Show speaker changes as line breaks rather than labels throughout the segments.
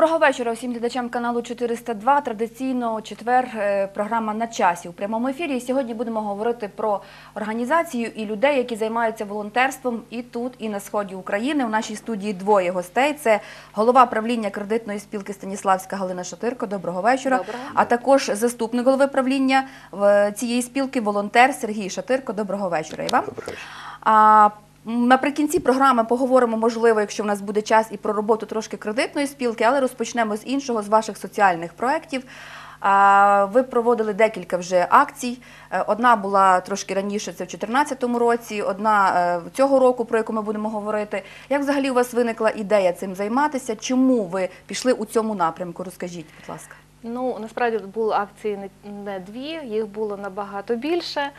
Доброго вечора всім глядачам каналу 402. Традиційно четвер е, програма на часі у прямому ефірі. І сьогодні будемо говорити про організацію і людей, які займаються волонтерством і тут, і на сході України. У нашій студії двоє гостей. Це голова правління кредитної спілки Станіславська Галина Шатирко. Доброго вечора.
Доброго.
А також заступник голови правління в цієї спілки, волонтер Сергій Шатирко. Доброго вечора. І вам. М, наприкінці програми поговоримо, можливо, якщо в нас буде час, і про роботу трошки кредитної спілки, але розпочнемо з іншого, з ваших соціальних проєктів. Ви проводили декілька вже акцій. Е, Одна була трошки раніше, це в 2014 році, одна е, цього року, про яку ми будемо говорити. Як взагалі у вас виникла ідея цим займатися? Чому ви пішли у цьому напрямку? Розкажіть, будь ласка.
Ну насправді були акції не, дві, їх було набагато більше.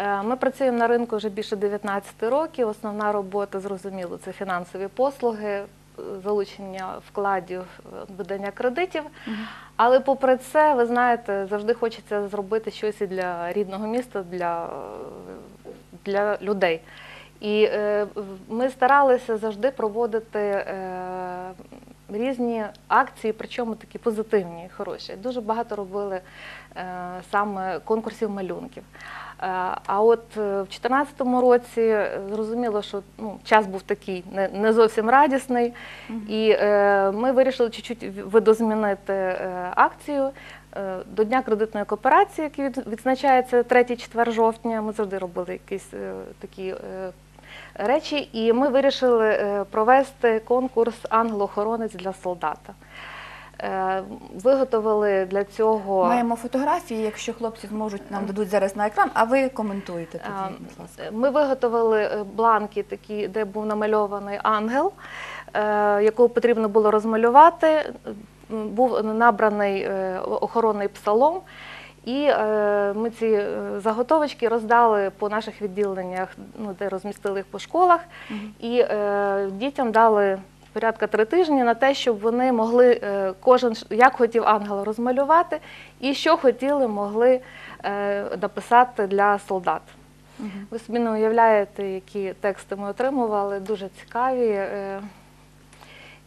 Е, Ми працюємо на ринку вже більше 19 років. Основна робота, зрозуміло, це фінансові послуги, е, залучення вкладів, е, видання кредитів. Але попри це, ви знаєте, завжди хочеться зробити щось і для рідного міста, для, для людей. І е, ми старалися завжди проводити е, різні акції, причому такі позитивні, хороші. Дуже багато робили е, саме конкурсів малюнків. Е, а от е, в 2014 році е, зрозуміло, що ну, час був такий не, не зовсім радісний, і е, ми вирішили чуть-чуть видозмінити е, акцію. До Дня кредитної кооперації, який від- відзначається 3-4 жовтня, ми завжди робили якісь е, такі е, речі, і ми вирішили е, провести конкурс Ангел-охоронець для солдата. Е, Виготовили для цього
Маємо фотографії, якщо хлопці зможуть, нам дадуть зараз на екран, а ви коментуєте тоді, будь ласка.
Ми виготовили е, бланки, такі, де був намальований ангел, е, якого потрібно було розмалювати. Був набраний охоронний псалом. І е, ми ці заготовочки роздали по наших відділеннях, ну, де розмістили їх по школах. І е, дітям дали порядка три тижні на те, щоб вони могли е, кожен як хотів ангел розмалювати, і що хотіли, могли е, написати для солдат. Ви собі не уявляєте, які тексти ми отримували, дуже цікаві е,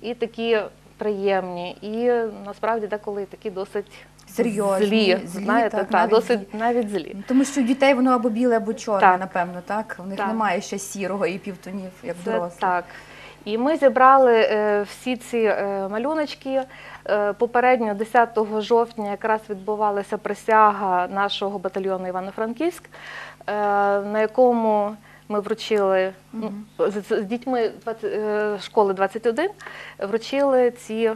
і такі приємні, і насправді деколи такі досить
Серйозні,
злі,
злі,
знаєте,
так,
та,
навіть
досить навіть злі.
Тому що у дітей воно або біле, або чорне,
Так.
напевно, так? У них
Так.
немає ще сірого і півтонів, як
Це
дорослих.
так. І ми зібрали е, всі ці е, малюночки. Е, попередньо, 10 жовтня, якраз відбувалася присяга нашого батальйону Івано-Франківськ, на якому ми вручили ну, з, з- з дітьми 20, школи 21, вручили ці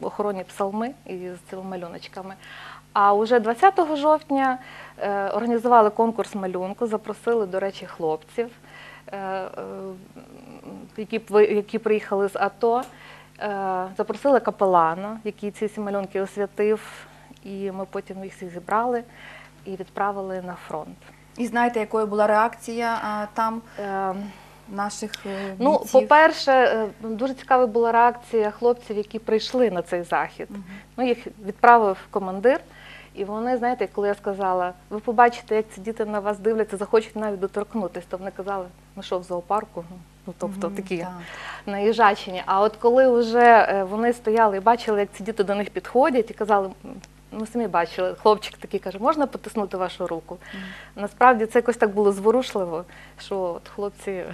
охоронні псалми із цими малюночками. А уже 20 жовтня організували конкурс малюнку, запросили, до речі, хлопців, які, б які приїхали з АТО. Е, Запросили капелана, який ці всі малюнки освятив, і ми потім їх всіх зібрали і відправили на фронт.
І знаєте, якою була реакція а, там
Е,
наших е,
Ну, по-перше, е, дуже цікава була реакція хлопців, які прийшли на цей захід. Ну, їх відправив командир. І вони, знаєте, коли я сказала, ви побачите, як ці діти на вас дивляться, захочуть навіть доторкнутися, то вони казали, ми що в зоопарку? Ну, тобто
Мгм,
такі
так.
наїжачені. А от коли вже е, вони стояли і бачили, як ці діти до них підходять, і казали, «М, ми самі бачили, хлопчик такий каже, можна потиснути вашу руку? Насправді це якось так було зворушливо, що от хлопці,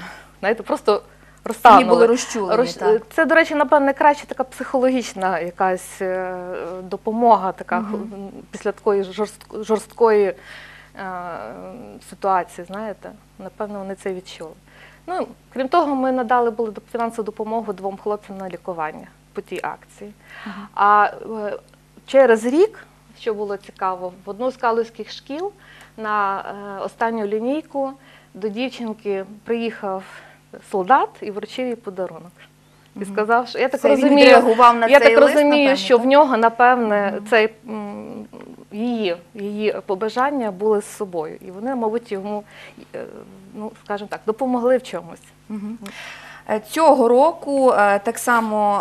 знаєте, просто розтанули.
були розчулені,
Розч-
так.
Це, до речі, напевне, краще така психологічна якась е, допомога така м, після такої жорстк- жорсткої е, ситуації, знаєте, напевно, вони це відчули. Ну, крім того, ми надали були фінансову допомогу двом хлопцям на лікування по тій акції. А е, через рік, що було цікаво, в одну з калузьких шкіл на е, останню лінійку до дівчинки приїхав солдат і вручив їй подарунок. І сказав, що я так
Це він
розумію,
відреагував на
я
цей
так
лист,
розумію,
напевно,
що
так?
в нього, напевне, цей м, її, її побажання були з собою. І вони, мабуть, йому, е, ну, скажімо так, допомогли в чомусь.
Мгм. Е, Цього року е, так само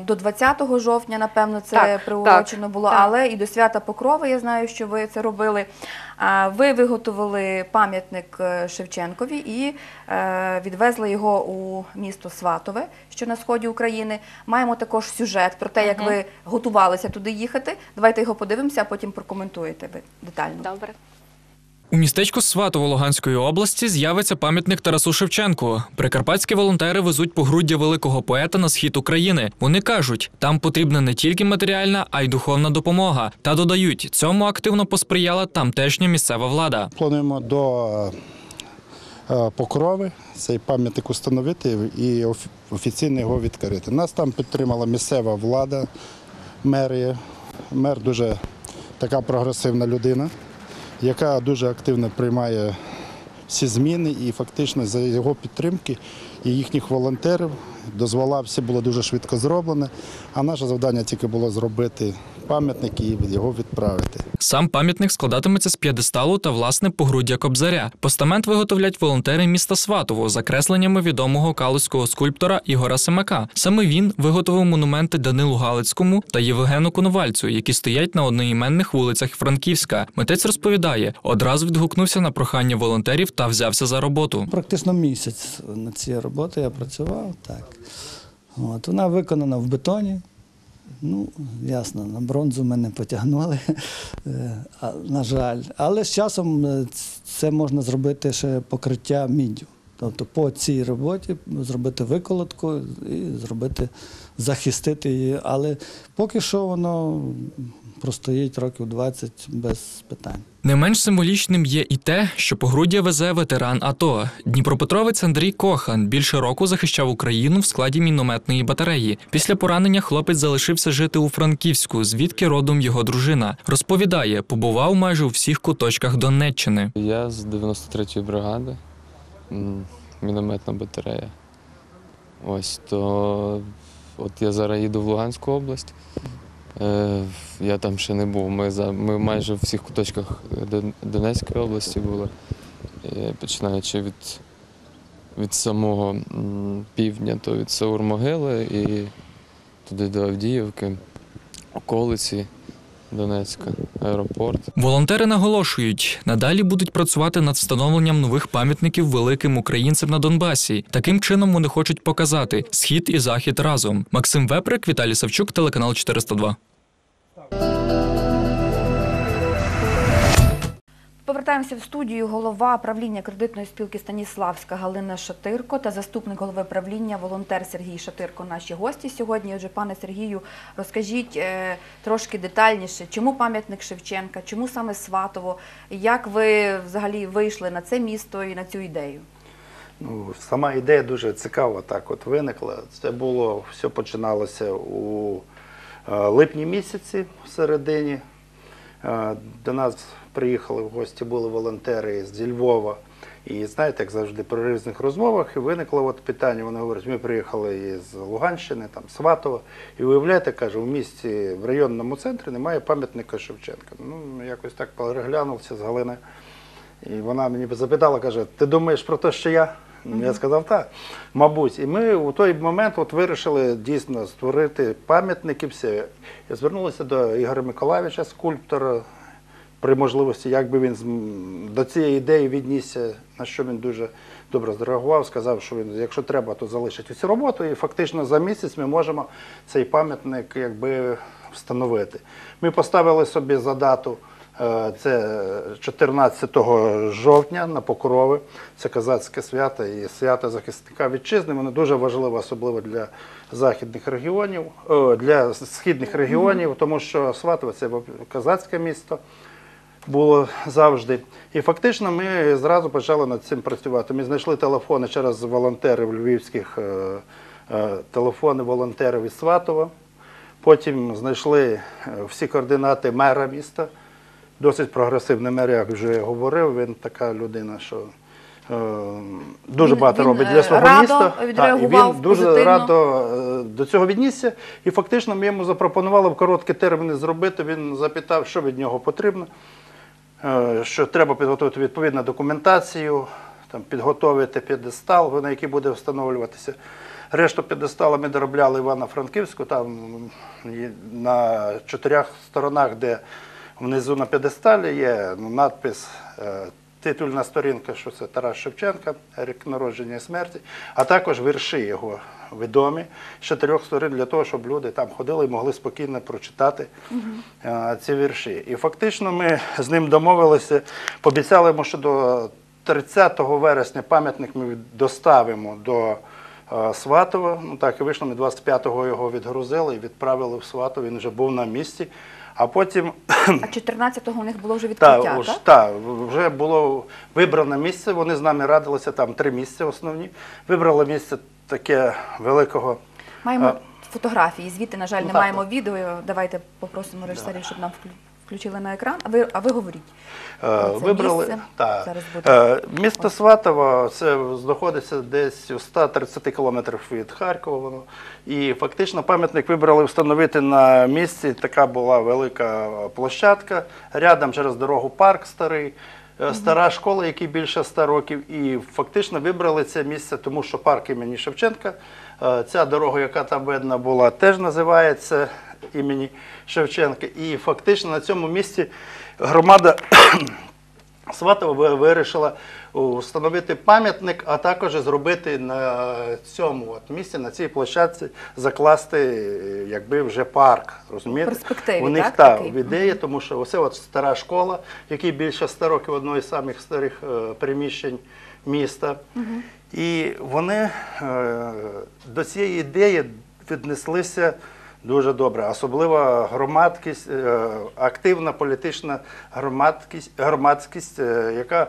е, до 20 жовтня, напевно, це
Так,
приурочено
так,
було,
так.
але і до свята Покрови, я знаю, що ви це робили. Ви виготовили пам'ятник Шевченкові і відвезли його у місто Сватове, що на сході України. Маємо також сюжет про те, як
Мгм.
ви готувалися туди їхати. Давайте його подивимося, а потім прокоментуєте ви детально.
Добре.
У містечку Сватово Луганської області з'явиться пам'ятник Тарасу Шевченку. Прикарпатські волонтери везуть погруддя великого поета на схід України. Вони кажуть, там потрібна не тільки матеріальна, а й духовна допомога. Та додають, цьому активно посприяла тамтешня місцева влада.
Плануємо до е, Покрови цей пам'ятник установити і оф- офіційно його відкрити. Нас там підтримала місцева влада, мерія. Мер дуже така прогресивна людина, яка дуже активно приймає всі зміни і фактично за його підтримки і їхніх волонтерів дозвола все було дуже швидко зроблено. А наше завдання тільки було зробити пам'ятник і його відправити.
Сам пам'ятник складатиметься з п'єдесталу та власне погруддя кобзаря. Постамент виготовлять волонтери міста Сватово за кресленнями відомого калузького скульптора Ігора Семака. Саме він виготовив монументи Данилу Галицькому та Євгену Коновальцю, які стоять на одноіменних вулицях Франківська. Митець розповідає, одразу відгукнувся на прохання волонтерів та взявся за роботу.
Практично місяць на цій роботі я працював. Так. От, вона виконана в бетоні. Ну, ясно, на бронзу ми не потягнули, е, на жаль. Але з часом е, це можна зробити ще покриття міддю. Тобто по цій роботі зробити виколотку і зробити, захистити її. Але поки що воно простоїть років 20 без питань.
Не менш символічним є і те, що погруддя везе ветеран АТО. Дніпропетровець Андрій Кохан більше року захищав Україну в складі мінометної батареї. Після поранення хлопець залишився жити у Франківську, звідки родом його дружина. Розповідає, побував майже у всіх куточках Донеччини.
Я з 93-ї бригади, мінометна батарея. Ось то от я зараз їду в Луганську область. Е, я там ще не був. Ми, за, ми майже в всіх куточках Донецької області були, Е, починаючи від, від самого півдня, то від Саур-Могили і туди до Авдіївки, околиці Донецька, аеропорт.
Волонтери наголошують, надалі будуть працювати над встановленням нових пам'ятників великим українцям на Донбасі. Таким чином вони хочуть показати схід і захід разом. Максим Веприк, Віталій Савчук, телеканал 402.
Повертаємося в студію. Голова правління кредитної спілки Станіславська Галина Шатирко та заступник голови правління волонтер Сергій Шатирко. Наші гості сьогодні. Отже, пане Сергію, розкажіть е, трошки детальніше, чому пам'ятник Шевченка, чому саме Сватово, як ви взагалі вийшли на це місто і на цю ідею?
Ну, сама ідея дуже цікава так от виникла. Це було, все починалося у е, липні місяці, в середині. Е, До нас приїхали в гості, були волонтери зі Львова. І знаєте, як завжди, при різних розмовах і виникло от питання. Вони говорять, ми приїхали із Луганщини, там Сватова, і виявляєте, каже, в місті в районному центрі немає пам'ятника Шевченка. Ну, якось так переглянувся з Галиною. І вона мені запитала, каже, ти думаєш про те, що я? Я сказав, так, мабуть. І ми у той момент от вирішили дійсно створити пам'ятник і все. Я звернулася до Ігоря Миколаївича, скульптора, при можливості, як би він до цієї ідеї віднісся, на що він дуже добре зреагував, сказав, що він, якщо треба, то залишить цю роботу. І фактично за місяць ми можемо цей пам'ятник якби встановити. Ми поставили собі за дату. Е, Це 14 жовтня на Покрови. Це козацьке свято і свято захисника вітчизни. Воно дуже важливе, особливо для західних регіонів, для східних регіонів, тому що Сватове це козацьке місто було завжди. І фактично ми зразу почали над цим працювати. Ми знайшли телефони через волонтерів львівських, е, е, телефони волонтерів із Сватова. Потім знайшли е, всі координати мера міста. Досить прогресивний мер, як вже говорив. Він така людина, що е, дуже
Він-
багато
він,
робить
е,
для свого
радо
міста.
відреагував
і він дуже
позитивно.
радо е, до цього віднісся. І фактично ми йому запропонували в короткі терміни зробити. Він запитав, що від нього потрібно, е, що треба підготувати відповідну документацію. там, підготовити п'єдестал, на який буде встановлюватися. Решту п'єдестала ми доробляли Івано-Франківську, там на чотирьох сторонах, де внизу на п'єдесталі є ну, надпис. е, Титульна сторінка, що це Тарас Шевченка, рік народження і смерті, а також вірші його відомі з чотирьох сторін для того, щоб люди там ходили і могли спокійно прочитати е, ці вірші. І фактично ми з ним домовилися, пообіцяли йому, що до 30 вересня пам'ятник ми доставимо до е, Сватова. Ну так і вийшло, ми 25-го його відгрузили і відправили в Сватов. Він вже був на місці. А потім
А 14-го у них було вже відкриття,
та,
так?
уж, вже було вибрано місце, вони з нами радилися, там три місця основні. Вибрали місце таке великого.
Маємо
А.
фотографії, звідти, на жаль,
Ну,
не
так.
маємо відео. Давайте попросимо режисерів, щоб нам вклю- включили на екран. А ви, а ви говоріть.
Е,
Це
Вибрали
місце
та,
зараз буде.
е, місто Сватово, це знаходиться десь у 130 кілометрах від Харкова. І фактично пам'ятник вибрали встановити на місці. Така була велика площадка. Рядом через дорогу парк старий. е, Стара школа, якій більше 100 років, і фактично вибрали це місце, тому що парк імені Шевченка. Ця дорога, яка там видна була, теж називається імені Шевченка. І фактично на цьому місці громада Сватова вирішила встановити пам'ятник, а також зробити на цьому от місці, на цій площадці, закласти якби вже парк. Розумієте?
Перспективі,
У них
так,
та, в ідеї, тому що оце от стара школа, в якій більше 100 років одної з самих старих е, приміщень міста. І вони е, до цієї ідеї віднеслися дуже добре. Особливо громадськість, е, активна політична громадськість, громадськість е, яка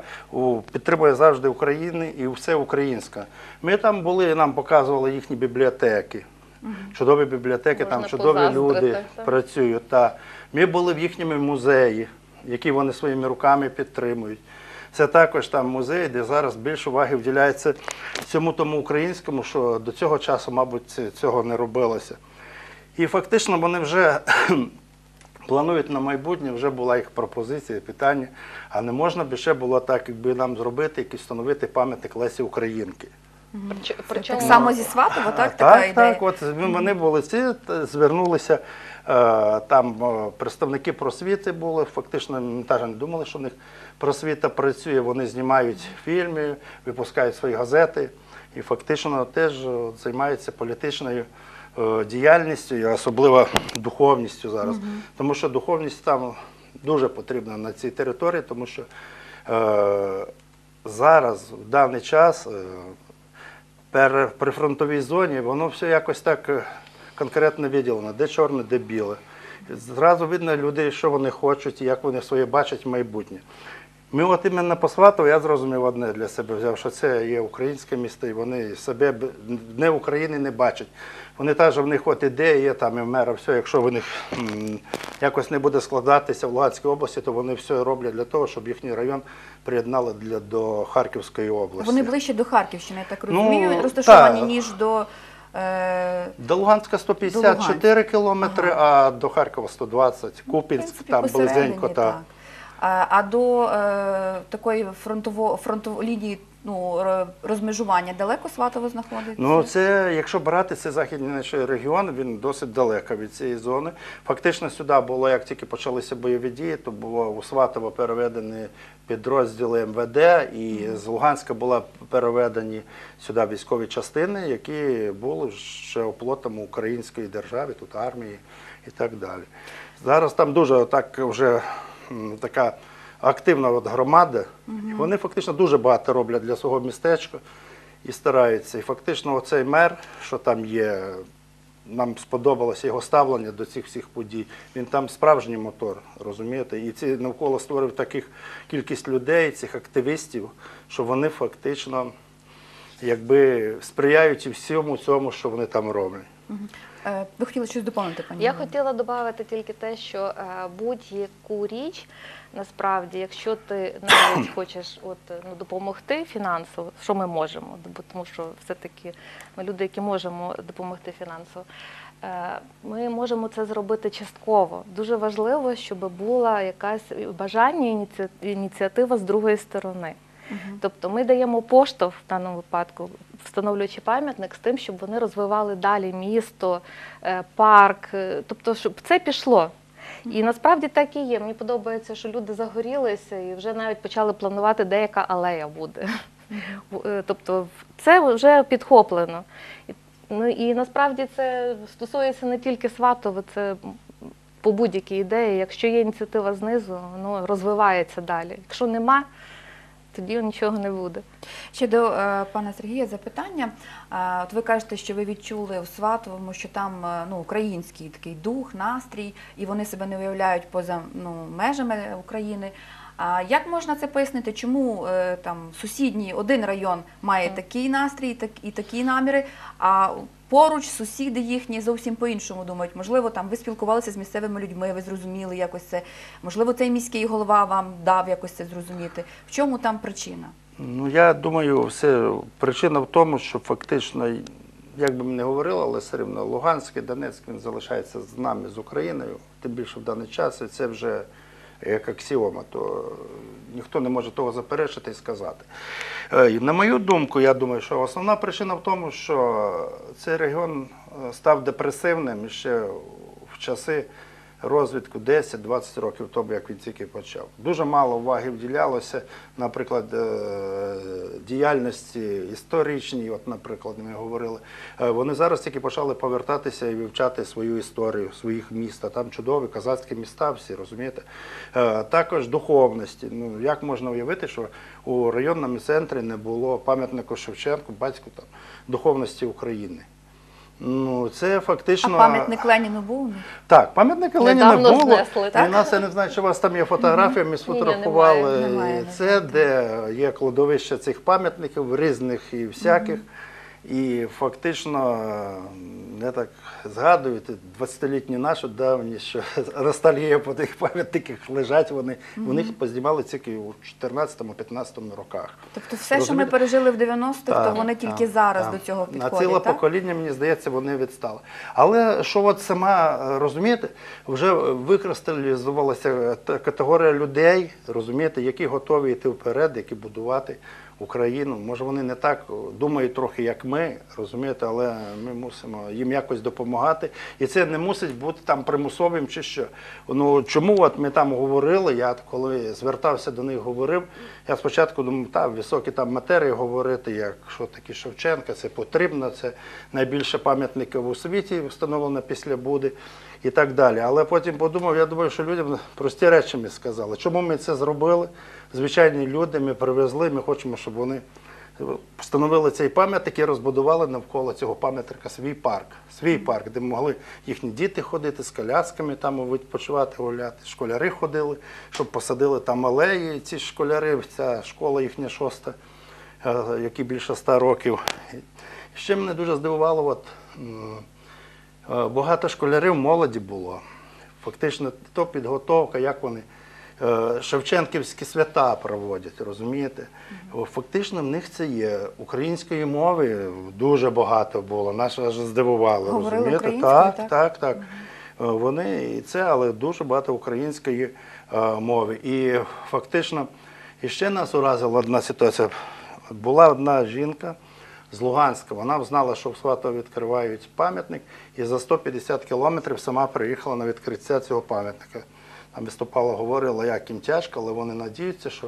підтримує завжди Україну і все українське. Ми там були, нам показували їхні бібліотеки. Чудові бібліотеки, там чудові люди
так.
працюють. Та. Ми були в їхньому музеї, який вони своїми руками підтримують. Це також там музей, де зараз більше уваги вділяється цьому тому українському, що до цього часу, мабуть, цього не робилося. І фактично вони вже планують на майбутнє, вже була їх пропозиція, питання. А не можна б ще було так, якби нам зробити, якийсь встановити пам'ятник Лесі Українки.
Прич-
Так само зі Сватова, так? Така
так,
ідея.
так. От вони були ці, звернулися. е, Там е, представники просвіти були, фактично ми теж не думали, що в них просвіта працює. Вони знімають фільми, випускають свої газети і фактично теж е, займаються політичною діяльністю, і особливо духовністю зараз. Тому що духовність там дуже потрібна на цій території, тому що е, зараз, в даний час, е, при фронтовій зоні, воно все якось так е, конкретно виділено, де чорне, де біле. Зразу видно людей, що вони хочуть як вони своє бачать майбутнє. Ми от іменно по Сватову я зрозумів одне для себе взяв, що це є українське місто, і вони себе не України не бачать. Вони теж в них от ідея є там і в мера, все, якщо в них якось не буде складатися в Луганській області, то вони все роблять для того, щоб їхній район приєднали для, до Харківської області.
Вони ближче до Харківщини, я так
Ну,
розумію, розташовані,
так.
ніж до. Е,
До Луганська 154 кілометри, а до Харкова 120.
в
Купінськ
принципі,
там близенько. Та.
так. А, а до е, такої фронтово, фронтової лінії ну, розмежування далеко Сватово знаходиться?
Ну, це, якщо брати це західний наш регіон, він досить далеко від цієї зони. Фактично сюди було, як тільки почалися бойові дії, то було у Сватово переведені підрозділи МВД, і з Луганська були переведені сюди військові частини, які були ще оплотом української держави, тут армії і так далі. Зараз там дуже так вже така активна от громада, і вони фактично дуже багато роблять для свого містечка і стараються. І фактично оцей мер, що там є, нам сподобалося його ставлення до цих всіх подій. Він там справжній мотор, розумієте? І ці навколо створив таких кількість людей, цих активістів, що вони фактично якби сприяють і всьому цьому, що вони там роблять.
Е, ви хотіли щось доповнити, пані?
Я хотіла додати тільки те, що е, будь-яку річ, насправді, якщо ти навіть хочеш от, ну, допомогти фінансово, що ми можемо, тому що все-таки ми люди, які можемо допомогти фінансово, е, ми можемо це зробити частково. Дуже важливо, щоб була якась бажання, ініці- ініціатива з другої сторони. Тобто ми даємо поштовх в даному випадку, встановлюючи пам'ятник з тим, щоб вони розвивали далі місто, е, парк, е, тобто, щоб це пішло. І насправді так і є. Мені подобається, що люди загорілися і вже навіть почали планувати, де яка алея буде. Е, Тобто це вже підхоплено. Ну і насправді це стосується не тільки Сватова, це по будь-якій ідеї. Якщо є ініціатива знизу, воно розвивається далі. Якщо нема, тоді нічого не буде.
Ще до е, пана Сергія запитання. Е, от ви кажете, що ви відчули у Сватовому, що там е, ну, український такий дух, настрій, і вони себе не уявляють поза ну, межами України. А як можна це пояснити? Чому е, там сусідній один район має такий настрій і такі наміри, а поруч сусіди їхні зовсім по-іншому думають? Можливо, там ви спілкувалися з місцевими людьми, ви зрозуміли якось це. Можливо, цей міський голова вам дав якось це зрозуміти. В чому там причина?
Ну, я думаю, все причина в тому, що фактично, як би ми не говорили, але все рівно Луганськ і Донецьк він залишається з нами, з Україною, тим більше в даний час, і це вже як аксіома, то ніхто не може того заперечити і сказати. Е, На мою думку, я думаю, що основна причина в тому, що цей регіон е, став депресивним ще в часи розвитку 10-20 років тому, як він тільки почав. Дуже мало уваги вділялося, наприклад, е, діяльності історичній, от, наприклад, ми говорили. Е, Вони зараз тільки почали повертатися і вивчати свою історію, своїх міст. А Там чудові козацькі міста, всі розумієте. Е, Також духовності. Ну як можна уявити, що у районному центрі не було пам'ятнику Шевченку, батьку там духовності України. Ну, це
А
фактично.
пам'ятник Леніну був? них?
Так, пам'ятника Леніна
Недавно
було.
знесли, так?
І нас, я не знаю, чи у вас там є фотографія, ми сфотографували
немає,
немає,
це, де є кладовище цих пам'ятників різних і всяких. І фактично, е, я так згадую, 20-літні наші давні, що ностальгія по тих пам'ятниках лежать, вони, вони їх познімали тільки у 14-15 роках.
Тобто все, що ми пережили в 90-х, то вони
так,
тільки зараз
так.
до цього
На ціле
так?
покоління, мені здається, вони відстали. Але що от сама, е, розумієте, вже викристалізувалася та категорія людей, розумієте, які готові йти вперед, які будувати Україну. Може, вони не так думають трохи, як ми, розумієте, але ми мусимо їм якось допомагати. І це не мусить бути там примусовим чи що. Ну чому от ми там говорили? Я коли звертався до них, говорив. Я спочатку думав, та високі там матерії говорити, як що таке Шевченка, це потрібно, це найбільше пам'ятників у світі встановлено після Буди і так далі. Але потім подумав, я думаю, що людям прості речі ми сказали. Чому ми це зробили? Звичайні люди, ми привезли, ми хочемо, щоб вони встановили цей пам'ятник і розбудували навколо цього пам'ятника свій парк. Свій парк, де могли їхні діти ходити з колясками, там відпочивати, гуляти. Школяри ходили, щоб посадили там алеї. Ці школяри, ця школа їхня шоста, е, які більше ста років. Ще мене дуже здивувало, от, багато школярів молоді було. Фактично, то підготовка, як вони е, Шевченківські свята проводять, розумієте? Фактично в них це є. Української мови дуже багато було, нас аж здивувало,
Говорили
розумієте? Так,
так?
так, так. Е, Вони і це, але дуже багато української е, мови. І фактично, і ще нас уразила одна ситуація. Була одна жінка з Луганська, вона знала, що в Сватово відкривають пам'ятник, і за 150 кілометрів сама приїхала на відкриття цього пам'ятника. Там виступала, говорила, як їм тяжко, але вони надіються, що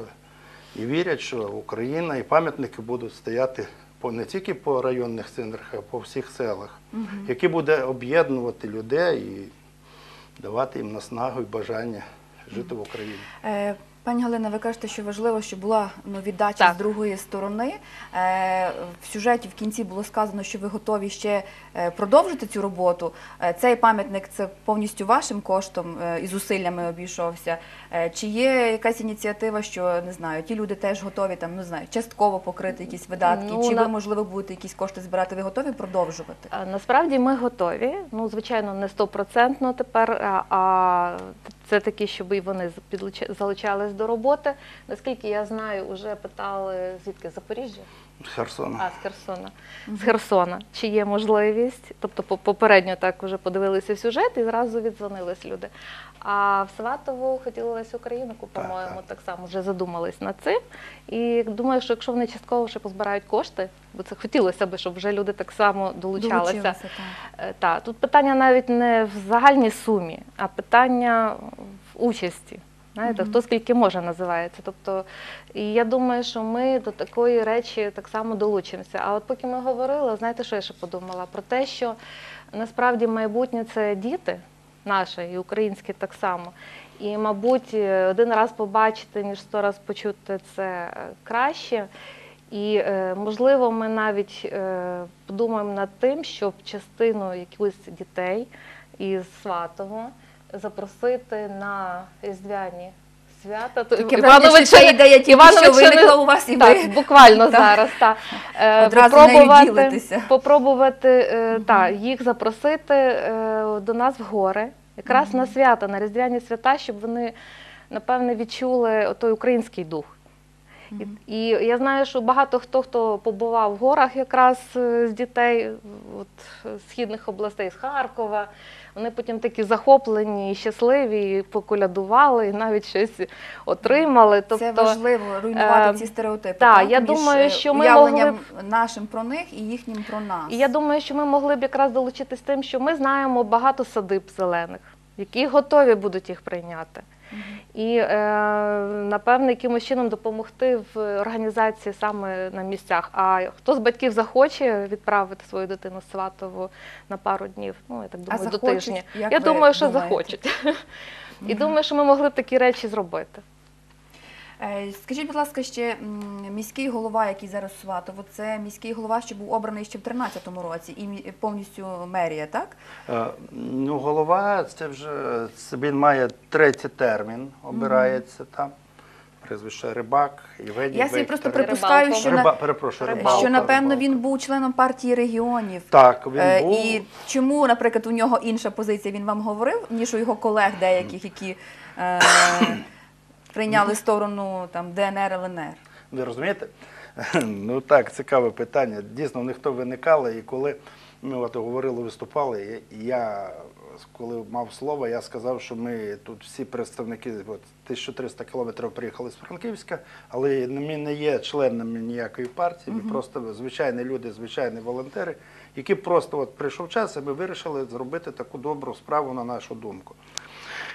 і вірять, що Україна і пам'ятники будуть стояти не тільки по районних центрах, а по всіх селах, які буде об'єднувати людей і давати їм наснагу і бажання жити в Україні.
Е, Пані Галина, ви кажете, що важливо, щоб була ну, віддача
Так.
з другої сторони. Е, в сюжеті в кінці було сказано, що ви готові ще е, продовжити цю роботу. Е, цей пам'ятник це повністю вашим коштом е, і зусиллями обійшовся. Е, чи є якась ініціатива, що не знаю, ті люди теж готові там, не знаю, частково покрити якісь видатки?
Ну,
чи
на-
ви, можливо, будете якісь кошти збирати? Ви готові продовжувати?
Насправді ми готові. Ну, звичайно, не стопроцентно тепер, а- такі, щоб і вони залучались до роботи. Наскільки я знаю, вже питали звідки Запоріжжя.
З Херсона.
А, з Херсона. З Херсона. Чи є можливість? Тобто по- попередньо так вже подивилися сюжет і зразу віддзвонились люди. А в Сватову хотіли Лесю Українку, по-моєму,
так.
так само вже задумались над цим. І думаю, що якщо вони частково ще позбирають кошти, бо це хотілося б, щоб вже люди так само долучалися.
Долучилися, так.
Е, Та, тут питання навіть не в загальній сумі, а питання в участі. Знаєте, хто скільки може називається. Тобто, і я думаю, що ми до такої речі так само долучимося. А от поки ми говорили, знаєте, що я ще подумала? Про те, що насправді майбутнє це діти наші і українські так само. І, мабуть, е, один раз побачити, ніж сто раз почути це краще. І е, можливо, ми навіть е, подумаємо над тим, щоб частину якихось дітей із Сватого запросити на різдвяні свята. То
Таке враження, що
ще
ця ідея тільки що виникла у вас, і
так,
ви
буквально
Так.
зараз. Та. Е,
Одразу нею ділитеся.
попробувати е, та, їх запросити е, до нас в гори, якраз на свята, на різдвяні свята, щоб вони, напевне, відчули той український дух. І, і я знаю, що багато хто, хто побував в горах якраз е, з дітей от, східних областей, з Харкова, вони потім такі захоплені і щасливі, і поколядували, і навіть щось отримали. Тобто,
це важливо руйнувати
е,
ці стереотипи.
та,
так,
я
між,
думаю, що ми могли
нашим про них і їхнім про нас.
І я думаю, що ми могли б якраз долучитись тим, що ми знаємо багато садиб зелених, які готові будуть їх прийняти. І е, напевне якимось чином допомогти в організації саме на місцях. А хто з батьків захоче відправити свою дитину з Сватову на пару днів, ну я так думаю, до тижня. Я думаю, що
думаєте?
захочуть. І думаю, що ми могли б такі речі зробити.
Е, Скажіть, будь ласка, ще міський голова, який зараз Сватово, це міський голова, що був обраний ще в 2013 році, і повністю мерія, так?
Е, Ну, голова, це вже це він має третій термін, обирається там. Прізвище Рибак, Євгеній
Я собі просто припускаю,
Рибалко.
що,
Риба, перепрошую,
Рибалко.
Що напевно
Рибалко.
він був членом партії регіонів.
Так, він
Е,
був.
І чому, наприклад, у нього інша позиція, він вам говорив, ніж у його колег деяких, які е, прийняли сторону там ДНР, ЛНР?
Ви розумієте? Ну так, цікаве питання. Дійсно, в них то виникало, і коли ми от говорили, виступали, я, коли мав слово, я сказав, що ми тут всі представники, от 1300 кілометрів приїхали з Франківська, але ми не є членами ніякої партії, ми просто звичайні люди, звичайні волонтери, які просто от прийшов час, і ми вирішили зробити таку добру справу на нашу думку.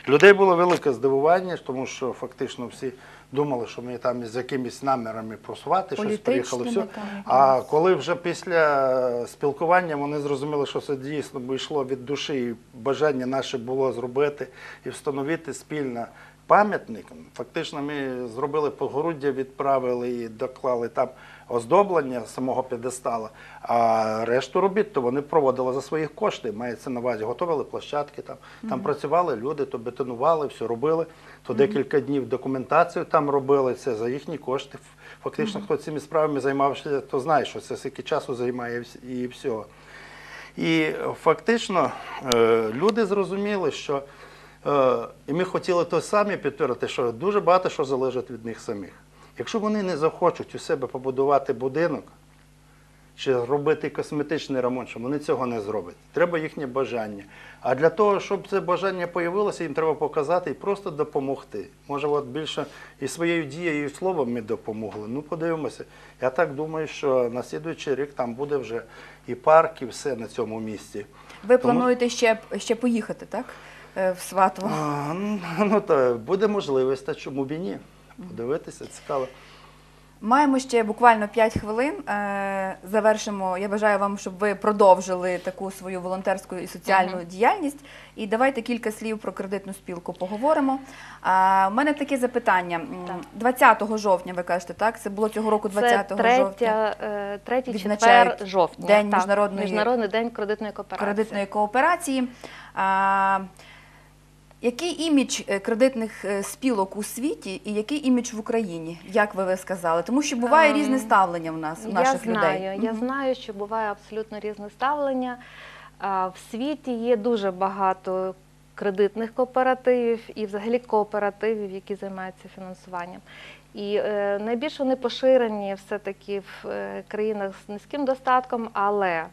Людей було велике здивування, тому що фактично всі думали, що ми там з якимись намірами просувати, щось приїхали. Все. А коли вже після спілкування вони зрозуміли, що це дійсно бо йшло від душі, і бажання наше було зробити і встановити спільно пам'ятник. Фактично, ми зробили погоруддя, відправили і доклали там оздоблення самого п'єдестала, а решту робіт то вони проводили за свої кошти. Мається на увазі, готували площадки там, там працювали люди, то бетонували, все робили. То декілька днів документацію там робили, це за їхні кошти. Фактично, хто цими справами займався, то знає, що це скільки часу займає і вс- і всього. І фактично е, люди зрозуміли, що е, і ми хотіли то самі підтвердити, що дуже багато що залежить від них самих. Якщо вони не захочуть у себе побудувати будинок чи робити косметичний ремонт, що вони цього не зроблять. Треба їхнє бажання. А для того, щоб це бажання появилося, їм треба показати і просто допомогти. Може, от більше і своєю дією, і словом ми допомогли. Ну, подивимося. Я так думаю, що на слідуючий рік там буде вже і парк, і все на цьому місці.
Ви
Тому-
плануєте ще, ще поїхати, так? Е, В Сватово.
Ну, ну, то буде можливість, а чому б і ні? Подивитися, цікаво.
Маємо ще буквально 5 хвилин. Е, Завершимо. Я бажаю вам, щоб ви продовжили таку свою волонтерську і соціальну діяльність. І давайте кілька слів про кредитну спілку поговоримо. У мене таке запитання. 20 жовтня, ви кажете, так? Це було цього року 20
Це
жовтня.
третя, е, третій четвер жовтня.
День
так,
міжнародної-
Міжнародний день кредитної кооперації.
кредитної кооперації. Який імідж е, кредитних е, спілок у світі і який імідж в Україні, як ви, ви сказали? Тому що буває
Ем,
різне ставлення у нас, у наших
я знаю,
людей.
Я знаю, що буває абсолютно різне ставлення. В світі є дуже багато кредитних кооперативів і взагалі кооперативів, які займаються фінансуванням. І е, найбільш вони поширені все-таки в е, країнах з низьким достатком, але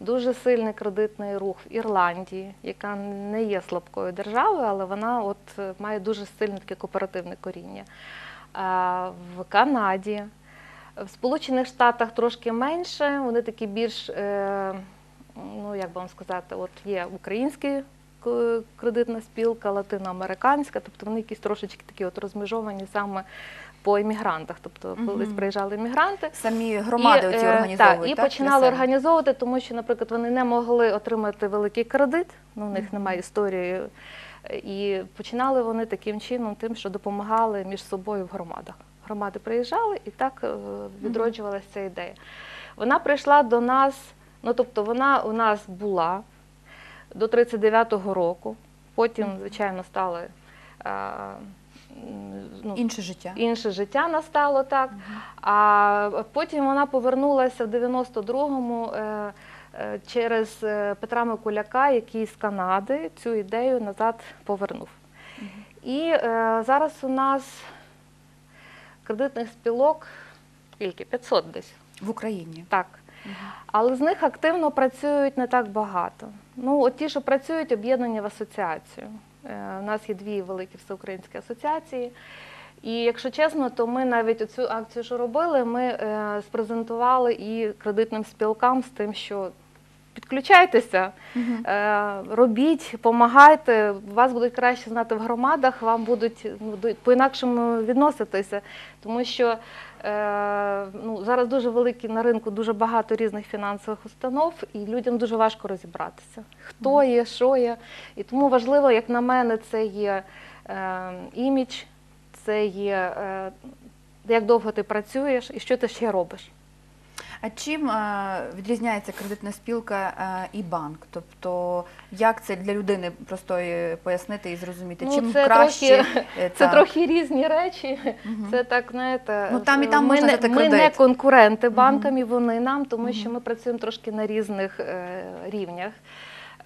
дуже сильний кредитний рух в Ірландії, яка не є слабкою державою, але вона от е, має дуже сильне таке кооперативне коріння. В Канаді, в Сполучених Штатах трошки менше, вони такі більш, е, ну як би вам сказати, от є українські кредитна спілка, латиноамериканська, тобто вони якісь трошечки такі от розмежовані саме по іммігрантах. Тобто колись приїжджали іммігранти.
Самі громади оці
е,
організовують.
Так, і починали організовувати, тому що, наприклад, вони не могли отримати великий кредит, ну, у них немає історії. е, І починали вони таким чином, тим, що допомагали між собою в громадах. Громади приїжджали і так е, відроджувалася ця ідея. Вона прийшла до нас, ну тобто вона у нас була до 39-го року, потім, звичайно, стали. Ну,
Інше життя.
інше життя настало так. А потім вона повернулася в 92-му е, е, через е, Петра Микуляка, який з Канади цю ідею назад повернув. І е, зараз у нас кредитних спілок скільки? 500 десь.
В Україні.
Так. Але з них активно працюють не так багато. Ну, от ті, що працюють, об'єднані в асоціацію. Е, У нас є дві великі всеукраїнські асоціації. І якщо чесно, то ми навіть цю акцію, що робили, ми е, спрезентували і кредитним спілкам з тим, що підключайтеся, е, робіть, допомагайте, вас будуть краще знати в громадах, вам будуть ну, по-інакшому відноситися. Тому що ну, зараз дуже великі на ринку, дуже багато різних фінансових установ, і людям дуже важко розібратися, хто є, що є. І тому важливо, як на мене, це є е, імідж, це є е, як довго ти працюєш і що ти ще робиш.
А чим е, відрізняється кредитна спілка е, і банк? Тобто, як це для людини простої пояснити і зрозуміти?
Ну,
чим
це
краще
трохи-
е,
Це трохи різні речі.
Угу.
Це так, знаєте,
Ну, там і там
ми,
можна
не,
взяти
ми не конкуренти
банкам,
банкам і вони нам, тому що ми працюємо трошки на різних е, рівнях.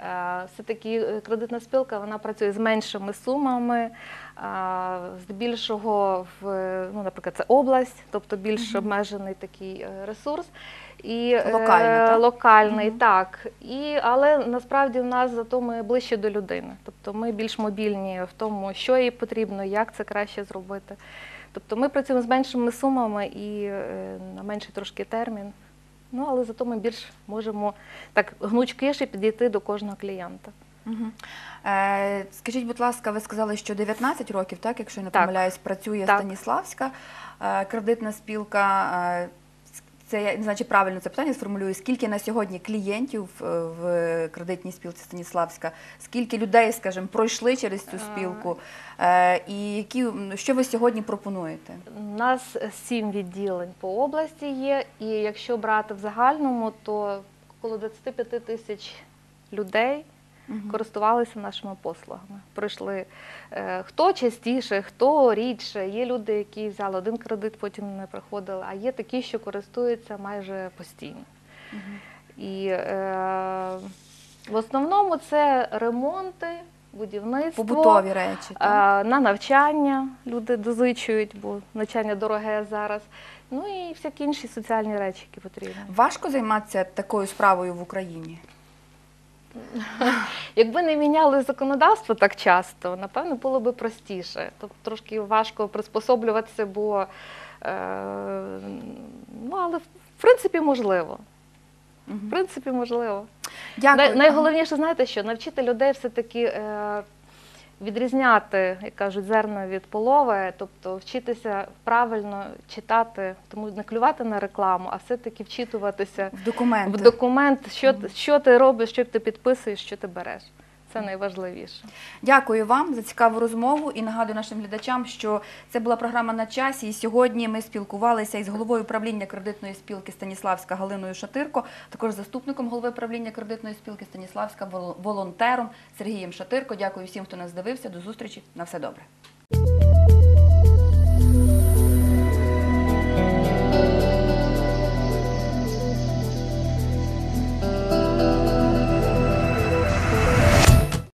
Е, Все-таки е, кредитна спілка вона працює з меншими сумами, а, здебільшого в ну, наприклад, це область, тобто більш обмежений такий е, ресурс. І, е,
Локально, так?
локальний, так. І, але насправді в нас зато ми ближче до людини. Тобто ми більш мобільні в тому, що їй потрібно, як це краще зробити. Тобто ми працюємо з меншими сумами і е, на менший трошки термін. Ну, але зато ми більш можемо так гнучкіше підійти до кожного клієнта.
Е, скажіть, будь ласка, ви сказали, що 19 років, так, якщо я не помиляюсь, працює
Так.
Станіславська е, кредитна спілка. Е, це я не знаю, чи правильно це питання сформулюю. Скільки на сьогодні клієнтів е, в кредитній спілці Станіславська? Скільки людей, скажімо, пройшли через цю спілку? Е, і які що ви сьогодні пропонуєте?
У нас сім відділень по області є, і якщо брати в загальному, то коло 25 тисяч людей користувалися нашими послугами. Прийшли е, хто частіше, хто рідше. Є люди, які взяли один кредит, потім не приходили, а є такі, що користуються майже постійно. І е, в основному це ремонти, будівництво.
Побутові речі. так?
А, На навчання люди дозичують, бо навчання дороге зараз. Ну і всякі інші соціальні речі, які потрібні.
Важко займатися такою справою в Україні?
Якби не міняли законодавство так часто, напевно, було би простіше. Тобто трошки важко приспособлюватися, бо е, ну, але в принципі можливо. В принципі, можливо.
Дякую.
Най- найголовніше, знаєте що? Навчити людей все-таки е, відрізняти, як кажуть, зерно від полови, тобто вчитися правильно читати, тому не клювати на рекламу, а все-таки вчитуватися
в документ,
в документ, що, що ти робиш, що ти підписуєш, що ти береш. Це найважливіше.
Дякую вам за цікаву розмову і нагадую нашим глядачам, що це була програма на часі. І сьогодні ми спілкувалися із головою правління кредитної спілки Станіславська Галиною Шатирко, також заступником голови правління кредитної спілки Станіславська вол- волонтером Сергієм Шатирко. Дякую всім, хто нас дивився. До зустрічі. На все добре.